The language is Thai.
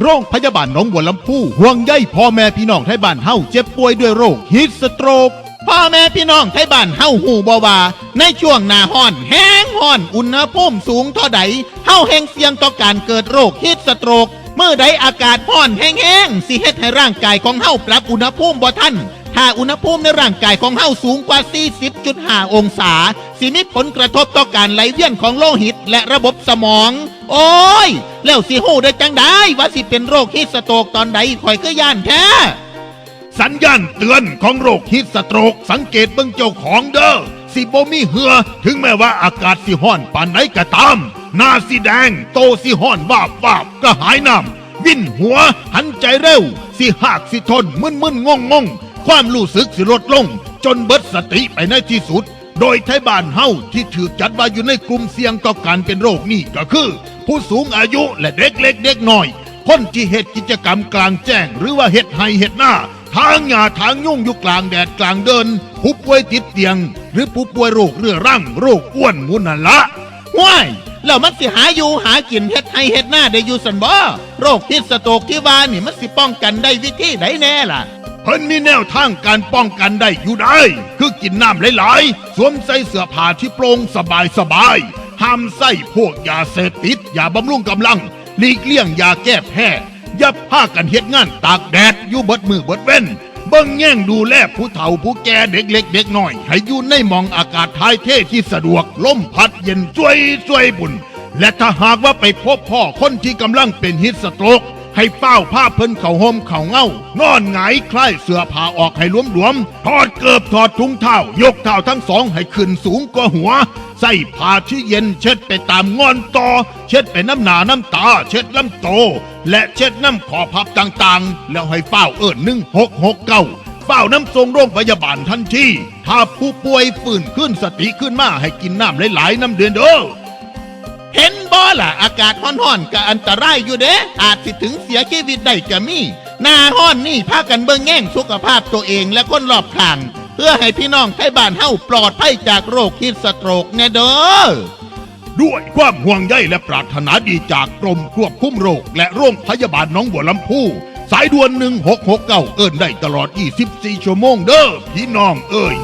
โรงพยาบาลหนองบัวลำพูห่วงใยพ่อแม่พี่น้องไทยบ้านเฮาเจ็บป่วยด้วยโรคฮิตสโตรก พ่อแม่พี่น้องไทยบ้านเฮาหูบ่ว่า ในช่วงหน้าห้อนแห้งห้อนอุณหภูมิสูงเท่าใดเฮาแห่งเสี่ยงต่อการเกิดโรคฮิตสโตรกเมื่อใดอากาศห้อนแห้งๆสิเฮ็ดให้ร่างกายของเฮาปรับอุณหภูมิบ่ทันถ้าอุณหภูมิในร่างกายของเฮาสูงกว่า 40.5 องศาสิมีผลกระทบต่อการไหลเวียนของโลหิตและระบบสมอง โอ้ย แล้วสิฮู้ได้จังได้ว่าสิเป็นโรคฮิตสโตกตอนใดข่อยก็ย่านแท้สัญญาณเตือนของโรคฮิตสโตรกสังเกตเบิ่งเจ้าของเด้อสิบ่มีเหือ ถึงแม้ว่าอากาศสิห้อนปานไหนก็ตาม หน้าสิแดง โตสิห้อนวาบวาบก็หายน้ำวิ่นหัว หันใจเร็ว สิหากสิทนมึนมึนงงงงความรู้สึกสิลดลง จนเบิดสติไปในที่สุด โดยไทยบ้านเฮาที่ถือจัดว่าอยู่ในกลุ่มเสี่ยงต่อการเป็นโรคนี้ก็คือ ผู้สูงอายุและเด็กเล็กเด็กน้อย คนที่เหตุกิจกรรมกลางแจ้ง หรือว่าเหตุไห้เหตุหน้า ทางหญ้าทางยุ่งอยู่กลางแดดกลางเดิน ผู้ป่วยติดเตียง หรือผู้ป่วยโรคเรื้อรังโรคอ้วนมุนนั่นละว้ายแล้วมันสิหาอยู่หากินเฮ็ดให้เฮ็ดหน้าได้อยู่สันบ่โรคฮิตสโตกที่ว่านี่มันสิป้องกันได้วิธีไหนแน่ล่ะ เพิ่นมีแนวทางการป้องกันได้อยู่ได้ คือกินน้ำหลายๆ สวมใส่เสื้อผ้าที่โปร่งสบายสบายๆห้ามใส่พวกยาเสพติดยาบำรุงกำลัง หลีกเลี่ยงยาแก้แพ้อย่าพากันเฮ็ดงานตากแดดอยู่เบิดมือเบิดเว้นเบิ่งแย่งดูแลผู้เฒ่าผู้แก่เด็กเล็กเด็กน้อย ให้อยู่ในมองอากาศถ่ายเท่ที่สะดวกลมพัดเย็นช่วยช่วยบุญ และถ้าหากว่าไปพบพ่อคนที่กำลังเป็นฮิตสโตรก ให้เฝ้าผ้าเพิ่นเข่าห่มเข่าเงานอนหงายคล้ายเสื้อผ้าออกให้หลวมๆถอดเกิบถอดถุงเท้ายกเท้าทั้งสองให้ขึ้นสูงกว่าหัว ใส่ผ้าที่เย็นเช็ดไปตามงอนต่อ เช็ดไปน้ำหนาน้ำตา เช็ดลำโต และเช็ดน้ำขอพับต่างๆ แล้วให้เฝ้าเอิญหนึ่งหกหกเก้าเฝ้าน้ำทรงโรงพยาบาลทันทีถ้าผู้ป่วยฟื้นขึ้นสติขึ้นมาให้กินน้ำหลายๆ น้ำเดือนเด้อ บ่ล่ะ อากาศร้อนๆก็อันตรายอยู่เด้อาจสิถึงเสียชีวิตได้ก็มีหน้าห้อนนี่พากันเบิ่งแง่งสุขภาพตัวเองและคนรอบข้าง เพื่อให้พี่น้องไทยบ้านเฮาปลอดภัยจากโรคฮิตสโตรกแน่เด้อด้วยความห่วงใยและปรารถนาดีจากกรมควบคุมโรค และโรงพยาบาลน้องบัวลำพูสายด่วน 1669 เอิ้นได้ตลอด 24 ชั่วโมงเด้อพี่น้องเอ้ย